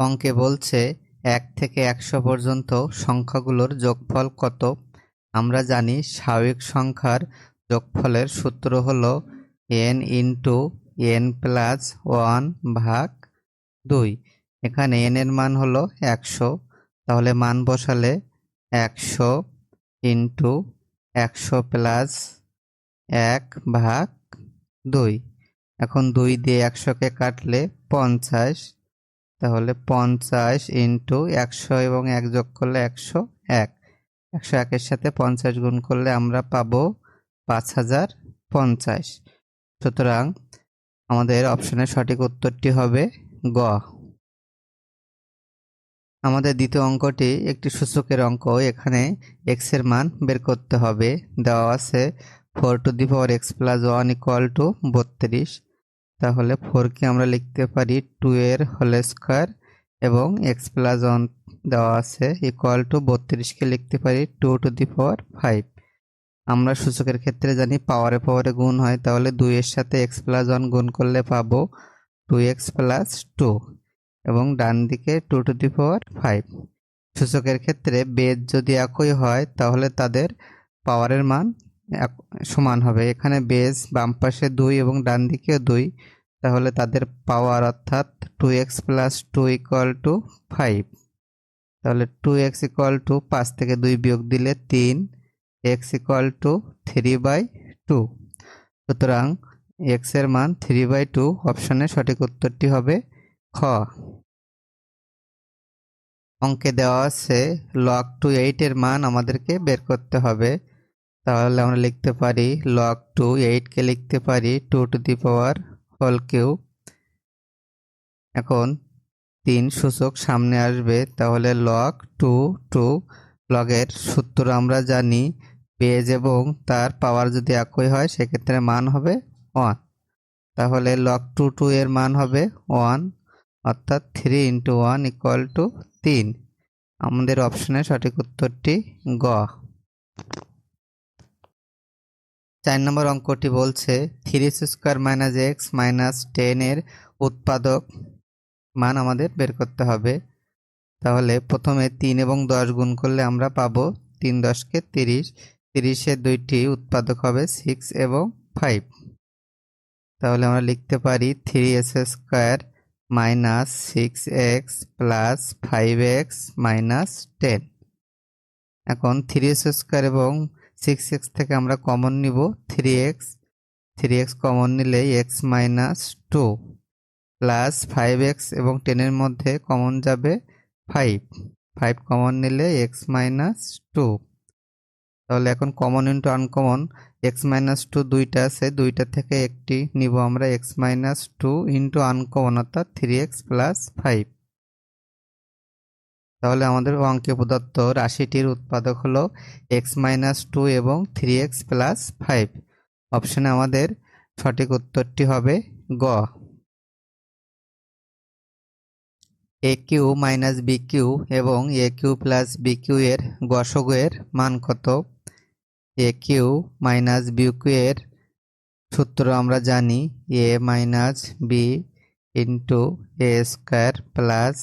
অঙ্কে বলছে, এক থেকে একশো পর্যন্ত সংখ্যাগুলোর যোগফল কত? আমরা জানি স্বাভাবিক সংখ্যার যোগফলের সূত্র হল N into N plus one ভাগ দুই। এখানে এন এর মান হলো একশো। তাহলে মান বসালে একশো ইন্টু একশো প্লাস এক ভাগ দুই। এখন দুই দিয়ে একশোকে কাটলে পঞ্চাশ। তাহলে পঞ্চাশ ইন্টু একশো এবং এক যোগ করলে একশো এক। একশো একের সাথে পঞ্চাশ গুণ করলে আমরা পাবো পাঁচ হাজার পঞ্চাশ। সুতরাং আমাদের অপশনের সঠিক উত্তরটি হবে গ। আমাদের দ্বিতীয় অঙ্কটি একটি সূচকের অঙ্ক। এখানে এক্সের মান বের করতে হবে। দেওয়া আছে four to the power X plus one equal to বত্রিশ। তাহলে ফোরকে আমরা লিখতে পারি টু এর হোল স্কোয়ার এবং এক্স প্লাস ওয়ান দেওয়া আছে ইকুয়াল টু বত্রিশকে লিখতে পারি two to the power five আমরা সূচকের ক্ষেত্রে জানি পাওয়ারে পাওয়ারে গুণ হয়, তাহলে দুইয়ের সাথে এক্স প্লাস ওয়ান গুণ করলে পাবো টু এক্স প্লাস টু এবং ডান দিকে two to the power five সূচকের ক্ষেত্রে বেদ যদি একই হয়, তাহলে তাদের পাওয়ারের মান সমান হবে। এখানে বেজ বাম পাশে দুই এবং ডান দিকে দুই। তাহলে তাদের পাওয়ার অর্থাৎ two X plus two equal to five তাহলে টু এক্স ইকুয়াল টু পাঁচ থেকে দুই বিয়োগ দিলে তিন X equal to three by two সুতরাং এক্সের মান থ্রি বাই টু অপশনের সঠিক উত্তরটি হবে খ। অঙ্কে দেওয়া আছে লগ টু এইটের মান আমাদেরকে বের করতে হবে। তাহলে আমরা লিখতে পারি লগ টু এইটকে লিখতে পারি টু টু দি পাওয়ার হল কিউ এখন তিন সূচক সামনে আসবে, তাহলে লগ টু টু লগের সূত্র আমরা জানি পেজ এবং তার পাওয়ার যদি একই হয়, সেক্ষেত্রে মান হবে ওয়ান তাহলে লগ টু টু এর মান হবে ওয়ান অর্থাৎ three into one equal to তিন। আমাদের অপশনের সঠিক উত্তরটি গ। চার নম্বর অঙ্কটি বলছে, three square minus X minus টেনের উৎপাদক মান আমাদের বের করতে হবে। তাহলে প্রথমে তিন এবং দশ গুণ করলে আমরা পাবো তিন দশকে তিরিশ। তিরিশের দুইটি উৎপাদক হবে সিক্স এবং ফাইভ। তাহলে আমরা লিখতে পারি, three S square minus six X plus five X minus ten. এখন থ্রি এস স্কোয়ার এবং সিক্স এক্স থেকে আমরা কমন নিব three X three X common নিলে X minus two plus five X এবং টেনের মধ্যে কমন যাবে ফাইভ ফাইভ কমন নিলে এক্স মাইনাস টু তাহলে এখন common into uncommon X minus two দুইটা আছে, দুইটা থেকে একটি নিব আমরা X minus two into uncommon অর্থাৎ থ্রি এক্স প্লাস ফাইভ তাহলে আমাদের অঙ্কে প্রদত্ত রাশিটির উৎপাদক হলো এক্স মাইনাস টু এবং থ্রি এক্স প্লাস ফাইভ অপশানে আমাদের সঠিক উত্তরটি হবে গ। A cube minus B cube এবং A cube plus B cube এর গসগ এর মান কত? A cube minus B cube এর সূত্র আমরা জানি A minus B into A square plus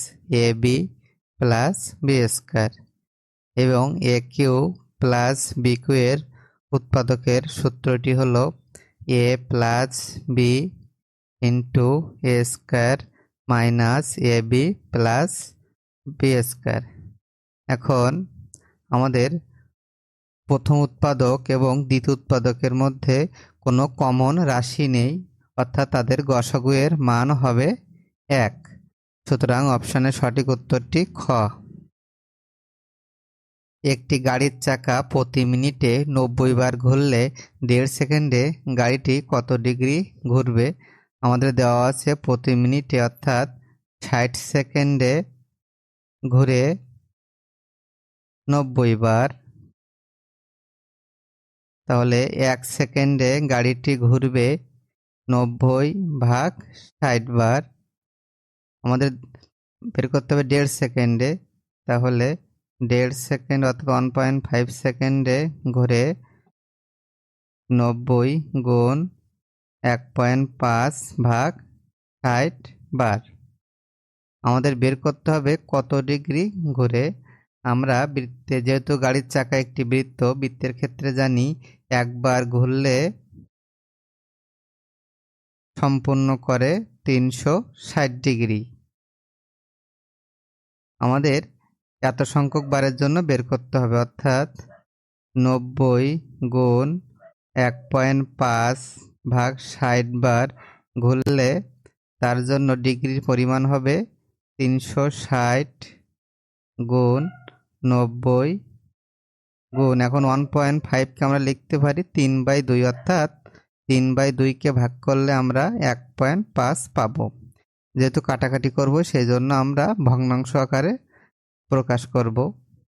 A B plus B square এবং A cube plus B cube এর উৎপাদকের সূত্রটি হলো A plus B into A square minus A B plus B square. এখন আমাদের প্রথম উৎপাদক এবং দ্বিতীয় উৎপাদকের মধ্যে কোনো কমন রাশি নেই, অর্থাৎ তাদের গসাগুয়ের মান হবে এক। সুতরাং অপশানের সঠিক উত্তরটি খ। একটি গাড়ির চাকা প্রতি মিনিটে নব্বই বার ঘুরলে দেড় সেকেন্ডে গাড়িটি কত ডিগ্রি ঘুরবে? আমাদের দেওয়া আছে প্রতি মিনিটে অর্থাৎ ষাট সেকেন্ডে ঘুরে নব্বই বার। তাহলে এক সেকেন্ডে গাড়িটি ঘুরবে নব্বই ভাগ ষাট বার। আমাদের বের করতে হবে দেড় সেকেন্ডে। তাহলে দেড় সেকেন্ড অথবা ওয়ান পয়েন্ট ফাইভ সেকেন্ডে ঘুরে নব্বই গুণ এক পয়েন্ট পাঁচ ভাগ ষাট বার। আমাদের বের করতে হবে কত ডিগ্রি ঘুরে। আমরা বৃত্তে, যেহেতু গাড়ির চাকা একটি বৃত্ত, বৃত্তের ক্ষেত্রে জানি একবার ঘুরলে সম্পূর্ণ করে তিনশো ষাট ডিগ্রি। আমাদের এত সংখ্যক বারের জন্য বের করতে হবে, অর্থাৎ নব্বই গুণ এক পয়েন্ট পাঁচ ভাগ ষাট বার ঘুরলে তার জন্য ডিগ্রির পরিমাণ হবে তিনশো ষাট গুণ নব্বই গুণ, এখন ওয়ান পয়েন্ট ফাইভকে আমরা লিখতে পারি তিন বাই দুই, অর্থাৎ তিন বাই দুইকে ভাগ করলে আমরা এক পয়েন্ট পাঁচ পাবো। যেহেতু কাটাকাটি করব সেই জন্য আমরা ভগ্নাংশ আকারে প্রকাশ করব।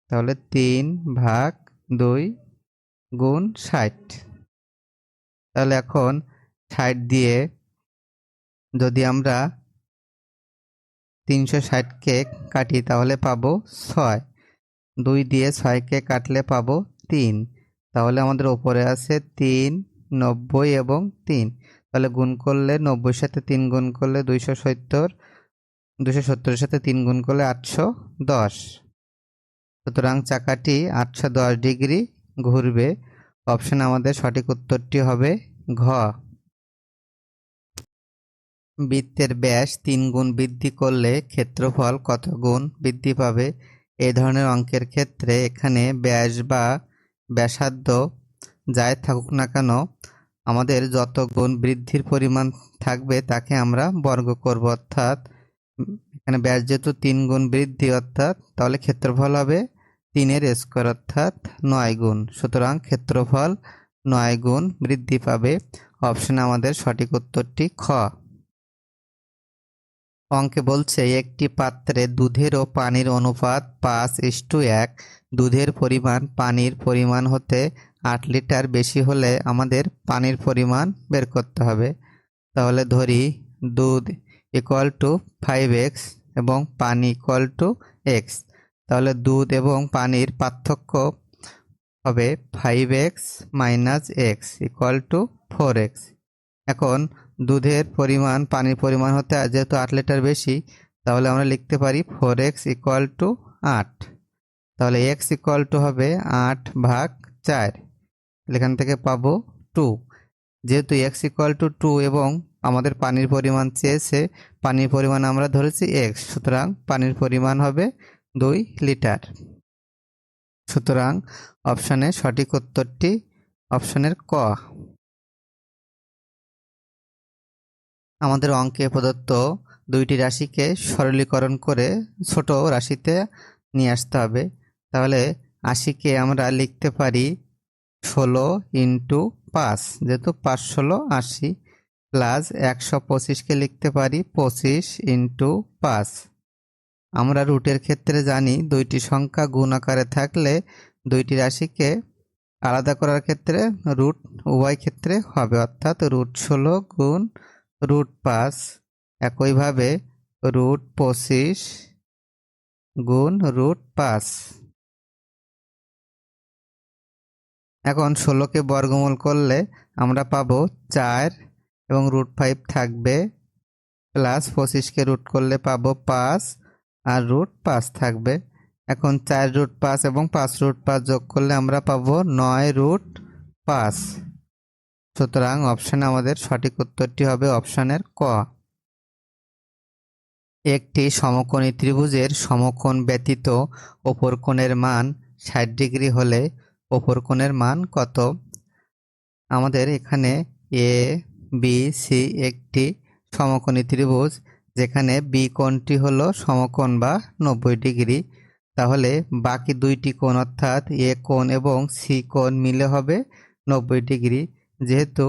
তাহলে তিন ভাগ দুই গুণ ষাট। তাহলে এখন ষাট দিয়ে যদি আমরা তিনশো ষাটকে কাটি, তাহলে পাবো ছয়। দুই দিয়ে ছয়কে কাটলে পাবো তিন। তাহলে আমাদের ওপরে আছে তিন, নব্বই এবং তিন। তাহলে গুণ করলে নব্বইয়ের সাথে তিন গুণ করলে দুইশো সত্তর দুশো সত্তরের সাথে তিন গুণ করলে আটশো দশ। সুতরাং চাকাটি আটশো দশ ডিগ্রি ঘুরবে। অপশন আমাদের সঠিক উত্তরটি হবে ঘ। বৃত্তের ব্যাস তিন গুণ বৃদ্ধি করলে ক্ষেত্রফল কত গুণ বৃদ্ধি পাবে? এই ধরনের অঙ্কের ক্ষেত্রে এখানে ব্যাস বা ব্যাসার্ধ যাই থাকুক না কেন আমাদের যত গুণ বৃদ্ধির পরিমাণ থাকবে, তাকে আমরা বর্গ করব। অর্থাৎ, এখানে ব্যাস যেহেতু তিন গুণ বৃদ্ধি, অর্থাৎ, তাহলে ক্ষেত্রফল হবে তিনের স্কোয়ার, অর্থাৎ নয় গুণ। সুতরাং ক্ষেত্রফল নয় গুণ বৃদ্ধি পাবে অপশনে আমাদের সঠিক উত্তরটি খ। অঙ্কে বলছে, একটি পাত্রে দুধের ও পানির অনুপাত পাঁচ ইস্টু এক। দুধের পরিমাণ পানির পরিমাণ হতে আট লিটার বেশি হলে আমাদের পানির পরিমাণ বের করতে হবে। তাহলে ধরি দুধ ইকুয়াল টু ফাইভ এক্স এবং পানি ইকুয়াল টু এক্স তাহলে দুধ এবং পানির পার্থক্য হবে five X minus X equal to four X এখন দুধের পরিমাণ, পানির পরিমাণ হতে যেহেতু আট লিটার বেশি, তাহলে আমরা লিখতে পারি ফোর এক্স ইকুয়াল টু আট। তাহলে এক্স ইকুয়াল টু হবে আট ভাগ চার। এখান থেকে পাবো টু যেহেতু এক্স ইকুয়াল টু টু এবং আমাদের পানির পরিমাণ চেয়েছে, পানির পরিমাণ আমরা ধরেছি এক্স সুতরাং পানির পরিমাণ হবে দুই লিটার। সুতরাং অপশানে সঠিক উত্তরটি অপশানের ক। আমাদের অঙ্কে প্রদত্ত দুইটি রাশিকে সরলীকরণ করে ছোট রাশিতে নিয়ে আসতে হবে। তাহলে আশিকে আমরা লিখতে পারি ষোলো ইন্টু পাঁচ, যেহেতু পাঁচ ষোলো আশি প্লাস একশো পঁচিশকে লিখতে পারি পঁচিশ ইন্টু পাঁচ। আমরা রুটের ক্ষেত্রে জানি দুইটি সংখ্যা গুণ আকারে থাকলে দুইটি রাশিকে আলাদা করার ক্ষেত্রে রুট উভয় ক্ষেত্রে হবে, অর্থাৎ রুট ষোলো গুণ রুট পাঁচ, একইভাবে রুট পঁচিশ গুণ রুট পাঁচ। এখন ষোলোকে বর্গমূল করলে আমরা পাবো চার এবং রুট ফাইভ থাকবে, প্লাস পঁচিশকে রুট করলে পাবো পাঁচ, আর রুট পাঁচ থাকবে। এখন চার রুট পাঁচ এবং পাঁচ রুট পাঁচ যোগ করলে আমরা পাবো নয় রুট পাঁচ। সুতরাং অপশানে আমাদের সঠিক উত্তরটি হবে অপশানের ক। একটি সমকোণী ত্রিভুজের সমকোণ ব্যতীত অপর কোণের মান ষাট ডিগ্রি হলে অপর কোণের মান কত? আমাদের এখানে এ বি সি একটি সমকোণী ত্রিভুজ, যেখানে বি কোণটি হলো সমকোণ বা নব্বই ডিগ্রি। তাহলে বাকি দুইটি কোণ অর্থাৎ এ কোণ এবং সি কোণ মিলে হবে নব্বই ডিগ্রি। যেহেতু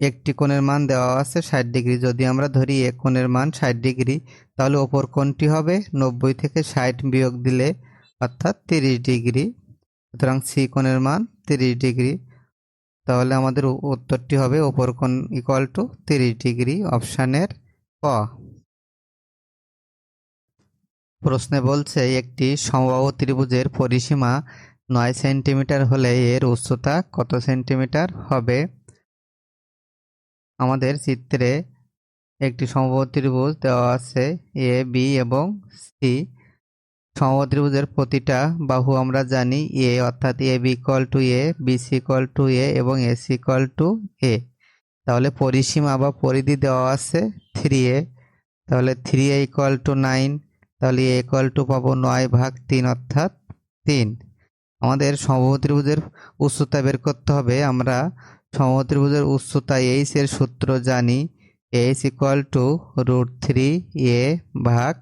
একটি কোণের মান দেওয়া আছে ষাট ডিগ্রি, যদি আমরা ধরি এ কোণের মান ষাট ডিগ্রি, তাহলে ওপর কোণটি হবে নব্বই থেকে ষাট বিয়োগ দিলে অর্থাৎ তিরিশ ডিগ্রি। সুতরাং সি কোণের মান তিরিশ ডিগ্রি। তাহলে আমাদের উত্তরটি হবে ওপর কোণ ইকুয়াল টু তিরিশ ডিগ্রি অপশানের ক। প্রশ্নে বলছে, একটি সমবাহু ত্রিভুজের পরিসীমা নয় সেন্টিমিটার হলে এর উচ্চতা কত সেন্টিমিটার হবে? আমাদের চিত্রে একটি সমবাহু ত্রিভুজ দেওয়া আছে এ, বি এবং সি। সমবাহু ত্রিভুজের প্রতিটা বাহু আমরা জানি এ অর্থাৎ A B equal to A B C equal to A এবং A C equal to A তাহলে পরিসীমা বা পরিধি দেওয়া আছে থ্রি এ তাহলে three A equal to nine তাহলে এ ইকুয়াল টু পাবো নয় ভাগ তিন, অর্থাৎ তিন। আমাদের সমবাহু ত্রিভুজের উচ্চতা বের করতে হবে। আমরা সমবাহু ত্রিভুজের উচ্চতা এইচ এর সূত্র জানি। H equal to root three A ভাগ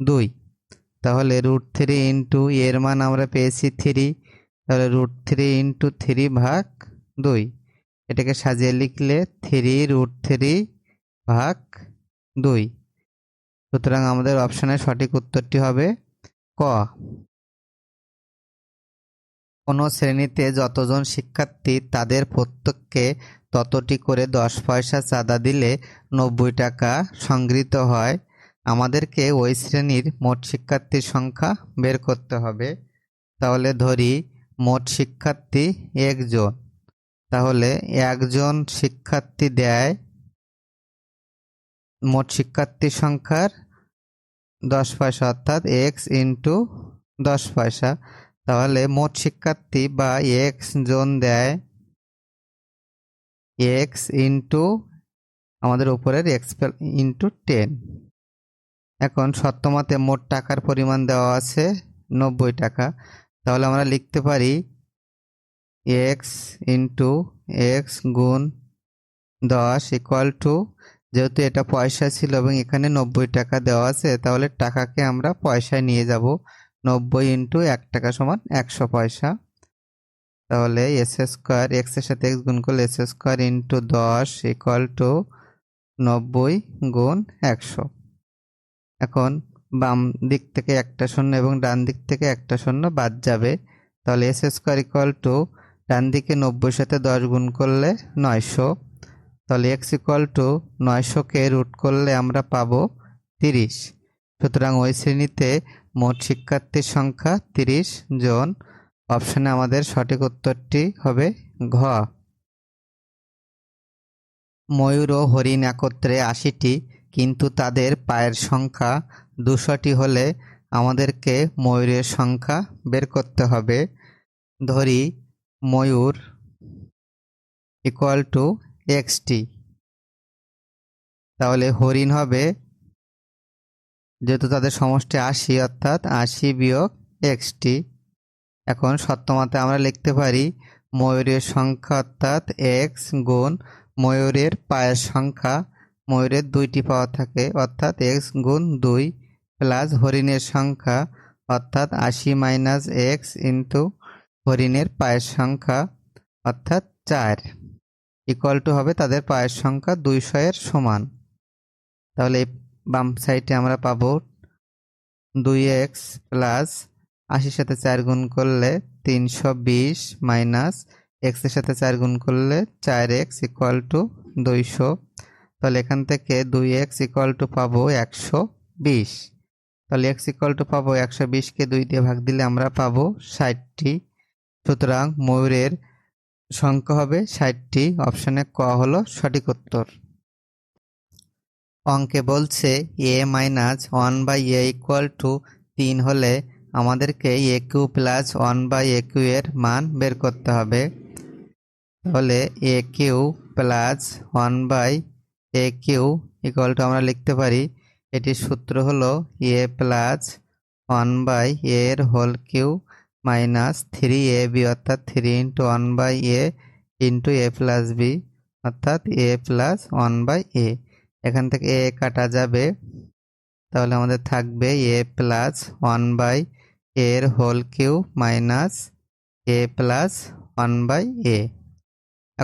দুই। তাহলে রুট থ্রি ইন্টু এর মান আমরা পেয়েছি থ্রি তাহলে রুট থ্রি ইন্টু থ্রি ভাগ দুই। এটাকে সাজিয়ে লিখলে থ্রি রুট থ্রি ভাগ দুই। সুতরাং আমাদের অপশনের সঠিক উত্তরটি হবে ক। কোনো শ্রেণীতে যতজন শিক্ষার্থী তাদের প্রত্যেককে ততটি করে দশ পয়সা চাঁদা দিলে নব্বই টাকা সংগৃহীত হয়। আমাদেরকে ওই শ্রেণির মোট শিক্ষার্থীর সংখ্যা বের করতে হবে। তাহলে ধরি মোট শিক্ষার্থী একজন। তাহলে একজন শিক্ষার্থী দেয় মোট শিক্ষার্থীর সংখ্যার দশ পয়সা, অর্থাৎ এক্স ইন্টু দশ পয়সা। তাহলে মোট শিক্ষার্থী বা এক্স জন দেয় এক্স ইন্টু আমাদের উপরের এক্স ইন্টু টেন এখন সত্যমতে মোট টাকার পরিমাণ দেওয়া আছে নব্বই টাকা। তাহলে আমরা লিখতে পারি এক্স ইন্টু এক্স গুণ দশ ইকুয়াল টু যেহেতু এটা পয়সা ছিল এবং এখানে নব্বই টাকা দেওয়া আছে, তাহলে টাকাকে আমরা পয়সায় নিয়ে যাব। নব্বই ইন্টু এক টাকা সমান একশো পয়সা। তাহলে এস স্কোয়ার এক্সের সাথে এক্স গুণ করলে এস স্কোয়ার ইন্টু দশ ইকুয়াল টু নব্বই গুণ একশো। এখন বাম দিক থেকে একটা শূন্য এবং ডান দিক থেকে একটা শূন্য বাদ যাবে। তাহলে এস স্কোয়ার ইকুয়াল টু ডান দিকে নব্বই সাথে দশ গুণ করলে নয়শো। তাহলে এক্স ইকুয়াল টু নয়শোকে রুট করলে আমরা পাবো তিরিশ। সুতরাং ওই শ্রেণীতে মোট শিক্ষার্থীর সংখ্যা তিরিশ জন। অপশানে আমাদের সঠিক উত্তরটি হবে ঘ। ময়ূর ও হরিণ একত্রে আশিটি কিন্তু তাদের পায়ের সংখ্যা দুশোটি হলে আমাদেরকে ময়ূরের সংখ্যা বের করতে হবে। ধরি ময়ূর ইকুয়াল টু এক্সটি তাহলে হরিণ হবে যেহেতু তাদের সমষ্টি আশি, অর্থাৎ আশি বিয়োগ এক্সটি এখন সত্যমাতে আমরা লিখতে পারি ময়ূরের সংখ্যা, অর্থাৎ এক্স গুণ ময়ূরের পায়ের সংখ্যা ময়ূরের দুইটি পাওয়া থাকে, অর্থাৎ এক্স গুণ দুই প্লাস হরিণের সংখ্যা, অর্থাৎ আশি মাইনাস এক্স ইন্টু হরিণের পায়ের সংখ্যা, অর্থাৎ চার। ইকুয়াল টু হবে তাদের পায়ের সংখ্যা দুইশো এর সমান। তাহলে বাম সাইডে আমরা পাবো দুই এক্স প্লাস আশির সাথে চার গুণ করলে তিনশো বিশ মাইনাস এক্সের সাথে চার গুণ করলে চার এক্স ইকুয়াল টু দুইশো। তাহলে এখান থেকে দুই এক্স ইকুয়াল টু পাবো একশো বিশ। তাহলে এক্স ইকুয়াল টু পাবো একশো বিশকে দুই দিয়ে ভাগ দিলে আমরা পাবো ষাটটি। সুতরাং ময়ূরের সংখ্যা হবে ষাটটি অপশানে ক হলো সঠিক উত্তর। অঙ্কে বলছে A minus one by A equal to তিন হলে আমাদেরকে A cube plus one by A cube এর মান বের করতে হবে। তাহলে A cube plus one by A cube equal to আমরা লিখতে পারি, এটির সূত্র হলো এ প্লাস ওয়ান বাই এর whole cube minus three A B অর্থাৎ three into one by A into A plus B অর্থাৎ A plus one by A এখান থেকে এ কাটা যাবে, তাহলে আমাদের থাকবে এ প্লাস ওয়ান বাই এর whole cube minus A plus one by A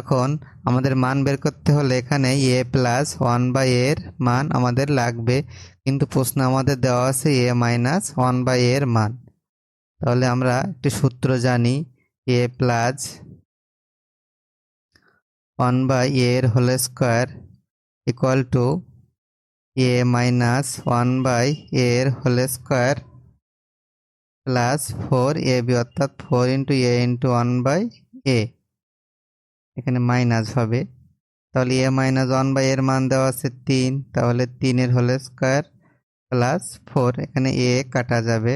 এখন আমাদের মান বের করতে হলে এখানে এ প্লাস ওয়ান বাই এর মান আমাদের লাগবে। কিন্তু প্রশ্ন আমাদের দেওয়া আছে এ মাইনাস ওয়ান বাই এর মান। তাহলে আমরা একটি সূত্র জানি এ প্লাস ওয়ান বাই এর whole square equal to A minus one by এর whole square plus four A B অর্থাৎ four into A into one by A এখানে মাইনাস হবে। তাহলে এ মাইনাস ওয়ান বাই এর মান দেওয়া আছে তিন। তাহলে তিনের হোল স্কোয়ার প্লাস ফোর এখানে এ কাটা যাবে।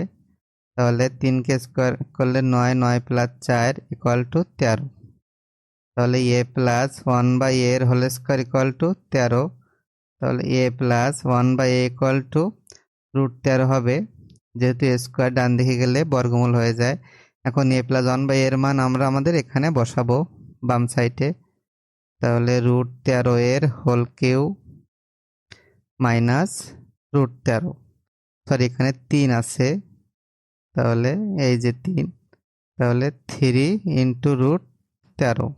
তাহলে তিনকে স্কোয়ার করলে নয় নয় প্লাস চার ইকুয়াল টু তেরো। তাহলে এ প্লাস ওয়ান বাই এর হোল স্কোয়ার ইকুয়াল টু তেরো। তাহলে A plus one by A equal to root তেরো হবে। যেহেতু স্কোয়ার ডান দিকে গেলে বর্গমূল হয়ে যায়। এখন এ প্লাস ওয়ান বাই এর মান আমরা আমাদের এখানে বসাবো। বাম সাইডে। তাহলে রুট তেরো এর হোল কিউ মাইনাস রুট তেরো। সরি এখানে তিন আছে। তাহলে এই যে তিন, তাহলে থ্রি ইন্টু রুট তেরো।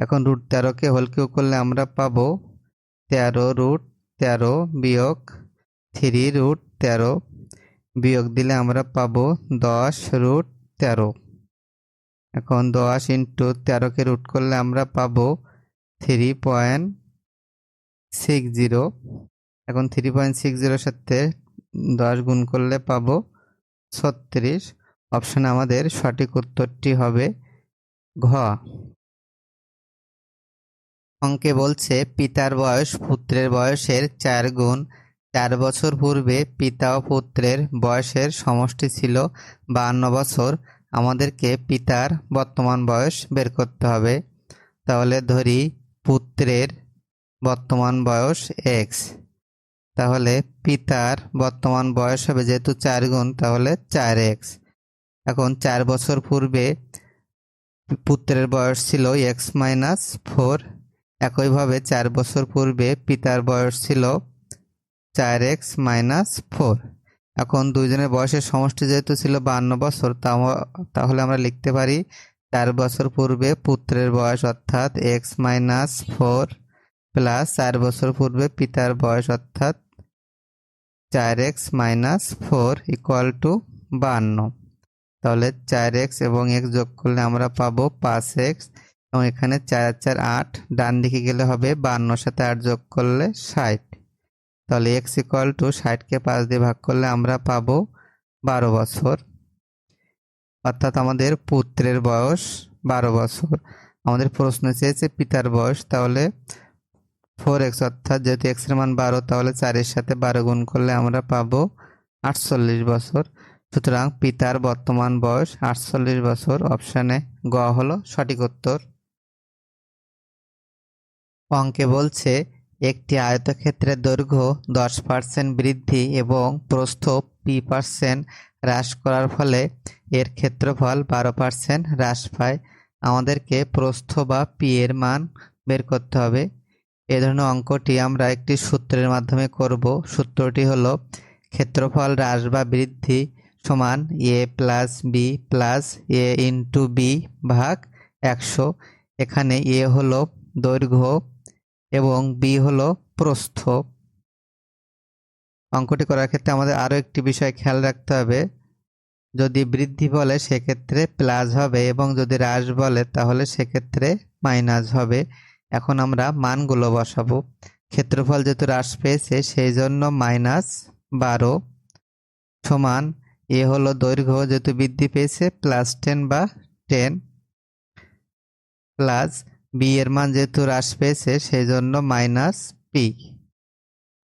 এখন রুট তেরোকে হোল কিউ করলে আমরা পাবো তেরো রুট তেরো বিয়োগ থ্রি রুট তেরো। বিয়োগ দিলে আমরা পাবো দশ রুট তেরো। এখন দশ ইন্টু তেরোকে রুট করলে আমরা পাবো থ্রি পয়েন্ট সিক্স জিরো। এখন থ্রি পয়েন্ট সিক্স জিরোর সাথে দশ গুণ করলে পাবো ছত্রিশ। অপশানে আমাদের সঠিক উত্তরটি হবে ঘ। অঙ্কে বলছে, পিতার বয়স পুত্রের বয়সের চার গুণ। চার বছর পূর্বে পিতা ও পুত্রের বয়সের সমষ্টি ছিল বাহান্ন বছর। আমাদেরকে পিতার বর্তমান বয়স বের করতে হবে। তাহলে ধরি পুত্রের বর্তমান বয়স এক্স তাহলে পিতার বর্তমান বয়স হবে যেহেতু চার গুণ, তাহলে চার এক্স এখন চার বছর পূর্বে পুত্রের বয়স ছিল এক্স মাইনাস ফোর একইভাবে চার বছর পূর্বে পিতার বয়স ছিল চার এক্স মাইনাস ফোর এখন দুইজনের বয়সের সমষ্টি যেহেতু ছিল বান্ন বছর তাহলে আমরা লিখতে পারি চার বছর পূর্বে পুত্রের বয়স অর্থাৎ এক্স মাইনাস ফোর প্লাস চার বছর পূর্বে পিতার বয়স অর্থাৎ চার X minus four equal to বান্ন। তাহলে চার এক্স এবং এক্স যোগ করলে আমরা পাবো পাঁচ এক্স এবং এখানে চার চার, আট, ডান দিকে গেলে হবে বান্নর সাথে আট যোগ করলে ষাট। তাহলে এক্স ইকুয়াল টু ষাটকে পাঁচ দিয়ে ভাগ করলে আমরা পাবো বারো বছর। অর্থাৎ আমাদের পুত্রের বয়স বারো বছর। আমাদের প্রশ্ন চেয়েছে পিতার বয়স, তাহলে ফোর এক্স অর্থাৎ যেহেতু এক্সের মান বারো, তাহলে চারের সাথে বারো গুণ করলে আমরা পাবো আটচল্লিশ বছর। সুতরাং পিতার বর্তমান বয়স আটচল্লিশ বছর। অপশানে গ হলো সঠিক উত্তর। অঙ্কে বলছে একটি আয়তক্ষেত্রের দৈর্ঘ্য দশ পার্সেন্ট বৃদ্ধি এবং প্রস্থ পি পার্সেন্ট হ্রাস করার ফলে এর ক্ষেত্রফল বারো পার্সেন্ট হ্রাস পায়। আমাদেরকে প্রস্থ বা পি এর মান বের করতে হবে। এ ধরনের অঙ্কটি আমরা একটি সূত্রের মাধ্যমে করব। সূত্রটি হলো ক্ষেত্রফল হ্রাস বা বৃদ্ধি সমান A plus B plus A into B ভাগ একশো। এখানে এ হলো দৈর্ঘ্য এবং বি হলো প্রস্থ। অঙ্কটি করার ক্ষেত্রে আমাদের আরও একটি বিষয় খেয়াল রাখতে হবে। যদি বৃদ্ধি বলে, সেক্ষেত্রে প্লাস হবে এবং যদি হ্রাস বলে, তাহলে সেক্ষেত্রে মাইনাস হবে। এখন আমরা মানগুলো বসাবো। ক্ষেত্রফল যেহেতু হ্রাস পেয়েছে সেই জন্য মাইনাস বারো সমান এ হলো দৈর্ঘ্য যেহেতু বৃদ্ধি পেয়েছে, প্লাস টেন বা টেন। প্লাস বি এর মান যেহেতু হ্রাস পেয়েছে সেই জন্য মাইনাস পি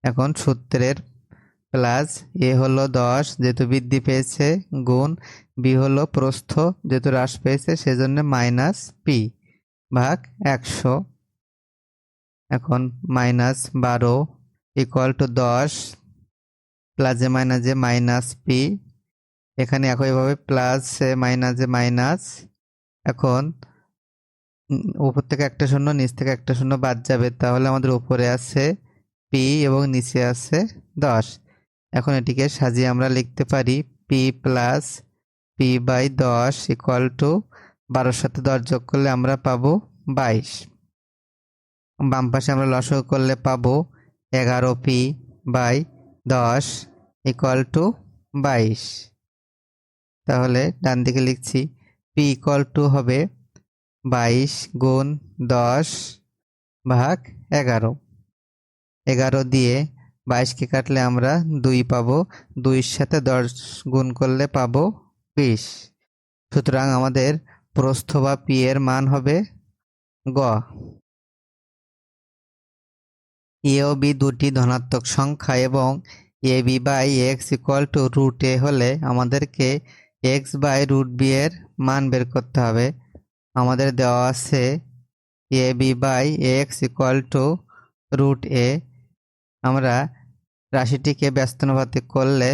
এখন সূত্রের প্লাস এ হলো দশ, যেহেতু বৃদ্ধি পেয়েছে, গুণ বি হলো প্রস্থ, যেহেতু হ্রাস পেয়েছে, সেজন্য মাইনাস পি ভাগ একশো। এখন মাইনাস বারো ইকুয়াল টু দশ প্লাসে মাইনাসে মাইনাস পি এখানে একইভাবে প্লাস মাইনাসে মাইনাস এখন উপর থেকে একটা শূন্য, নিচ থেকে একটা শূন্য বাদ যাবে। তাহলে আমাদের উপরে আছে পি এবং নিচে আছে দশ। এখন এটিকে সাজিয়ে আমরা লিখতে পারি পি প্লাস পি বাই দশ ইকুয়াল টু বারোর সাথে দশ যোগ করলে আমরা পাবো বাইশ। বাম পাশে আমরা লসক করলে পাবো এগারো পি বাই দশ ইকুয়াল টু বাইশ। তাহলে ডান দিকে লিখছি পি ইকুয়াল টু হবে বাইশ গুণ দশ ভাগ এগারো। এগারো দিয়ে বাইশকে কাটলে আমরা দুই পাবো। দুইয়ের সাথে দশ গুণ করলে পাবো বিশ। সুতরাং আমাদের প্রস্থ বা পি এর মান হবে গ। এ ও বি দুটি ধনাত্মক সংখ্যা এবং A B by X equal to root A হলে আমাদেরকে এক্স বাই রুট বি এর মান বের করতে হবে। আমাদের দেওয়া আছে A B by X equal to root A আমরা রাশিটিকে ব্যস্তানুপাতিক করলে,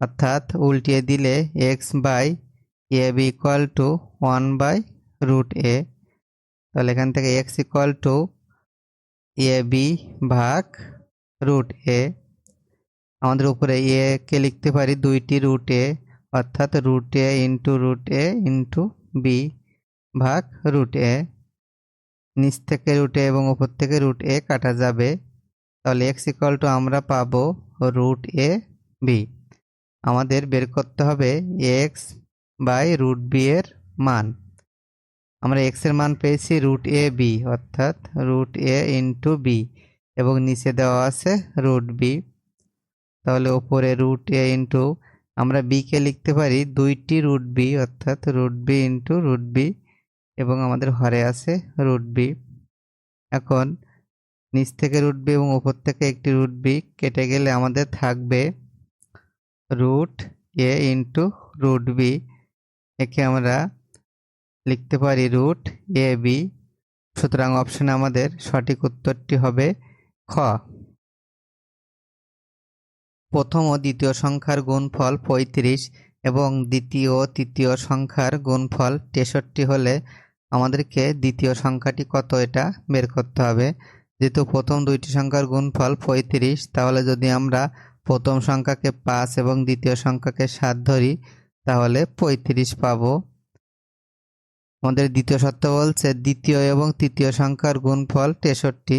অর্থাৎ উল্টিয়ে দিলে X by A B equal to one by root A তাহলে এখান থেকে X equal to A B ভাগ রুট এ আমাদের উপরে এ কে লিখতে পারি, দুইটি রুট এ অর্থাৎ root A into root A into B ভাগ রুট এ নিচ থেকে রুট এ এবং উপর থেকে রুট এ কাটা যাবে। তাহলে এক্স ইকুয়াল টু আমরা পাবো রুট এ বি আমাদের বের করতে হবে এক্স বাই রুট বি এর মান। আমরা এক্সের মান পেয়েছি রুট এ বি অর্থাৎ রুট এ ইন্টু বি এবং নিচে দেওয়া আছে রুট বি তাহলে ওপরে রুট এ ইন্টু আমরা বিকে লিখতে পারি দুইটি রুট বি অর্থাৎ root B into root B এবং আমাদের হরে আছে রুট বি এখন নিচ থেকে রুট বি এবং ওপর থেকে একটি রুট বি কেটে গেলে আমাদের থাকবে root A into root B একে আমরা লিখতে পারি রুট এ বি সুতরাং অপশানে আমাদের সঠিক উত্তরটি হবে খ। প্রথম ও দ্বিতীয় সংখ্যার গুণফল পঁয়ত্রিশ। এবং দ্বিতীয়, তৃতীয় সংখ্যার গুণফল তেষট্টি হলে আমাদেরকে দ্বিতীয় সংখ্যাটি কত এটা বের করতে হবে। যেহেতু প্রথম দুইটি সংখ্যার গুণফল পঁয়ত্রিশ, তাহলে যদি আমরা প্রথম সংখ্যাকে পাঁচ এবং দ্বিতীয় সংখ্যাকে সাত ধরি, তাহলে পঁয়ত্রিশ পাবো। আমাদের দ্বিতীয় সত্য বলছে দ্বিতীয় এবং তৃতীয় সংখ্যার গুণফল তেষট্টি।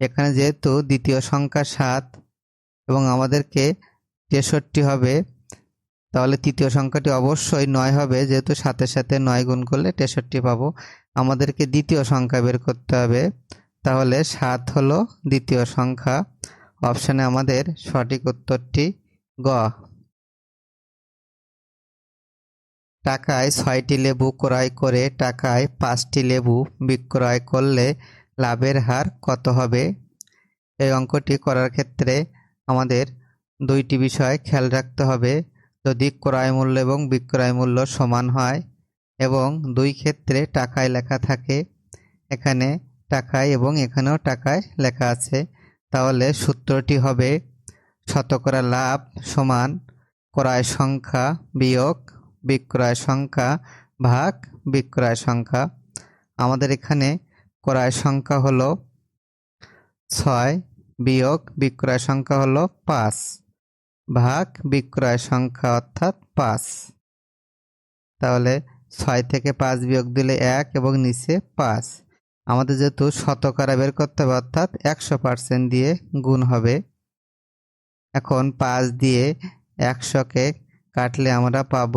এখানে যেহেতু দ্বিতীয় সংখ্যা সাত এবং আমাদেরকে তেষট্টি হবে তাহলে তৃতীয় সংখ্যাটি অবশ্যই নয় হবে, যেহেতু সাথে সাথে নয় গুণ করলে তেষট্টি পাবো। আমাদেরকে দ্বিতীয় সংখ্যা বের করতে হবে। তাহলে সাত হলো দ্বিতীয় সংখ্যা। অপশানে আমাদের সঠিক উত্তরটি গ। টাকায় ছয়টি লেবু ক্রয় করে টাকায় পাঁচটি লেবু বিক্রয় করলে লাভের হার কত হবে? এই অঙ্কটি করার ক্ষেত্রে আমাদের দুইটি বিষয় খেয়াল রাখতে হবে। যদি ক্রয় মূল্য এবং বিক্রয় মূল্য সমান হয় এবং দুই ক্ষেত্রে টাকায় লেখা থাকে। এখানে টাকায় এবং এখানেও টাকায় লেখা আছে। তাহলে সূত্রটি হবে শতকরা লাভ সমান ক্রয় সংখ্যা বিয়োগ বিক্রয় সংখ্যা ভাগ বিক্রয় সংখ্যা। আমাদের এখানে ক্রয় সংখ্যা হলো ছয় বিয়োগ বিক্রয় সংখ্যা হলো পাঁচ। ভাগ বিক্রয় সংখ্যা অর্থাৎ পাঁচ। তাহলে ছয় থেকে পাঁচ বিয়োগ দিলে এক এবং নিচে পাঁচ। আমাদের যেহেতু শতকরা বের করতে হবে, অর্থাৎ একশো পার্সেন্ট দিয়ে গুণ হবে। এখন পাঁচ দিয়ে একশোকে কাটলে আমরা পাব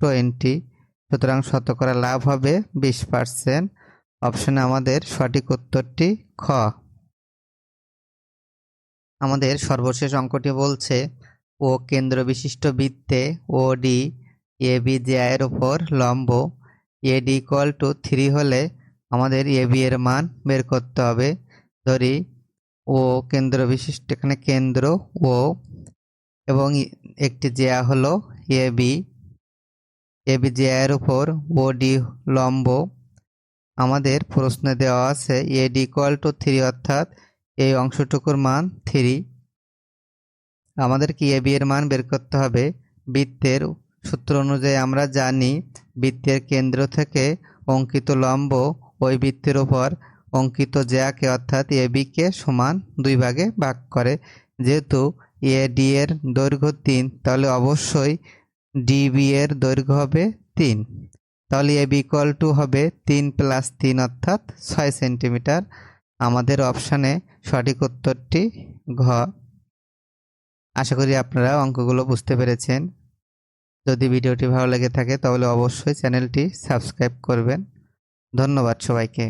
টোয়েন্টি। সুতরাং শতকরা লাভ হবে বিশ পার্সেন্ট। অপশানে আমাদের সঠিক উত্তরটি খ। আমাদের সর্বশেষ অঙ্কটি বলছে ও কেন্দ্র বিশিষ্ট বৃত্তে ও ডি এ বি জে এর ওপর লম্ব। A D equal to three হলে আমাদের এ বি এর মান বের করতে হবে। ধরি ও কেন্দ্র বিশিষ্ট এখানে কেন্দ্র ও এবং একটি জেয়া হলো এ বি এ বি জে এর উপর ও ডি লম্ব। আমাদের প্রশ্নে দেওয়া আছে A D equal to three অর্থাৎ এই অংশটুকুর মান থ্রি আমাদেরকে এ বি এর মান বের করতে হবে। বৃত্তের সূত্র অনুযায়ী আমরা জানি, বৃত্তের কেন্দ্র থেকে অঙ্কিত লম্ব ওই বৃত্তের ওপর অঙ্কিত জ্যাকে অর্থাৎ এ বিকে সমান দুই ভাগে ভাগ করে। যেহেতু এ ডি এর দৈর্ঘ্য তিন, তাহলে অবশ্যই ডিবি এর দৈর্ঘ্য হবে তিন। তাহলে এ বি ইকুয়াল টু হবে তিন প্লাস তিন অর্থাৎ ছয় সেন্টিমিটার। আমাদের অপশানে সঠিক উত্তরটি ঘ। আশা করি আপনারা অঙ্কগুলো বুঝতে পেরেছেন। যদি ভিডিওটি ভালো লেগে থাকে তাহলে অবশ্যই চ্যানেলটি সাবস্ক্রাইব করবেন। ধন্যবাদ সবাইকে।